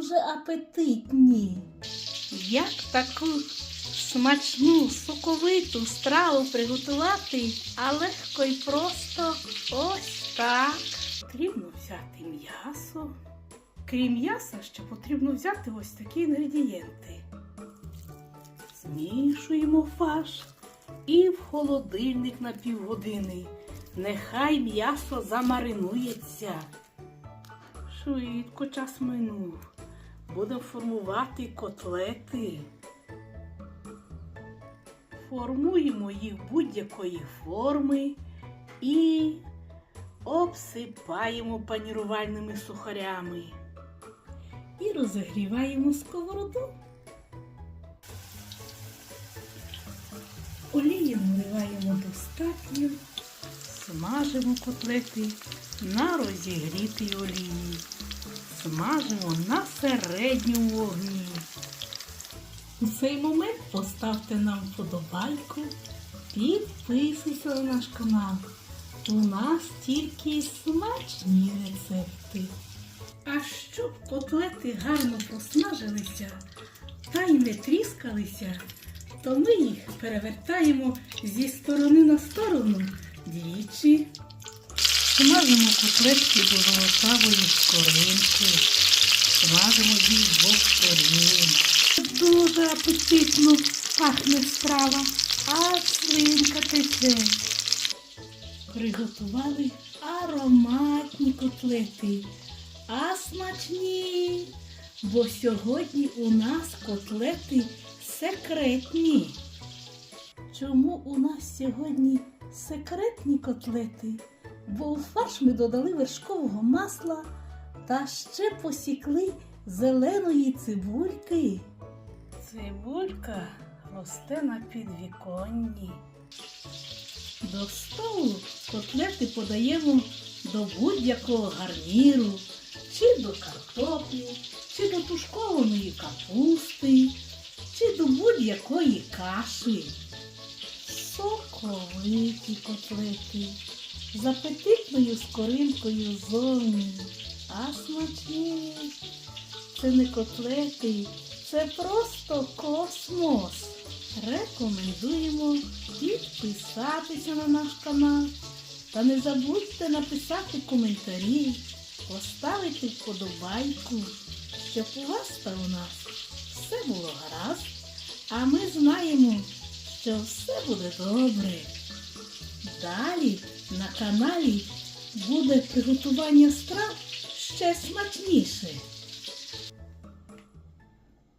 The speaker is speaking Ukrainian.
дуже апетитні. Як таку смачну, соковиту страву приготувати, а легко і просто ось так. Потрібно взяти м'ясо. Крім м'яса, ще потрібно взяти ось такі інгредієнти. Змішуємо фарш і в холодильник на півгодини. Нехай м'ясо замаринується. Швидко час минув. Будемо формувати котлети. Формуємо їх будь-якої форми і обсипаємо панірувальними сухарями. І розігріваємо сковороду. Олії наливаємо достатньо, смажимо котлети на розігрітій олії. Смажимо на середньому вогні. У цей момент поставте нам вподобайку, підписуйся на наш канал. У нас тільки смачні рецепти. А щоб котлети гарно просмажилися та й не тріскалися, то ми їх перевертаємо зі сторони на сторону двічі. Смажимо котлетки до золотавої скоринки. Смажимо їх з двох сторін. Дуже апетитно пахне страва, а свинка тече. Приготували ароматні котлети, а смачні. Бо сьогодні у нас котлети секретні. Чому у нас сьогодні секретні котлети? Бо у фарш ми додали вершкового масла та ще посікли зеленої цибульки. Цибулька росте на підвіконні. До столу котлети подаємо до будь-якого гарніру, чи до картоплі, чи до тушкованої капусти, чи до будь-якої каші. Соковиті котлети з апетитною скоринкою зовні, а смачні. Це не котлети, це просто космос. Рекомендуємо підписатися на наш канал. Та не забудьте написати коментарі, поставити вподобайку, щоб у вас та у нас все було гаразд, а ми знаємо, що все буде добре. Далі на каналі буде приготування страв ще смачніше.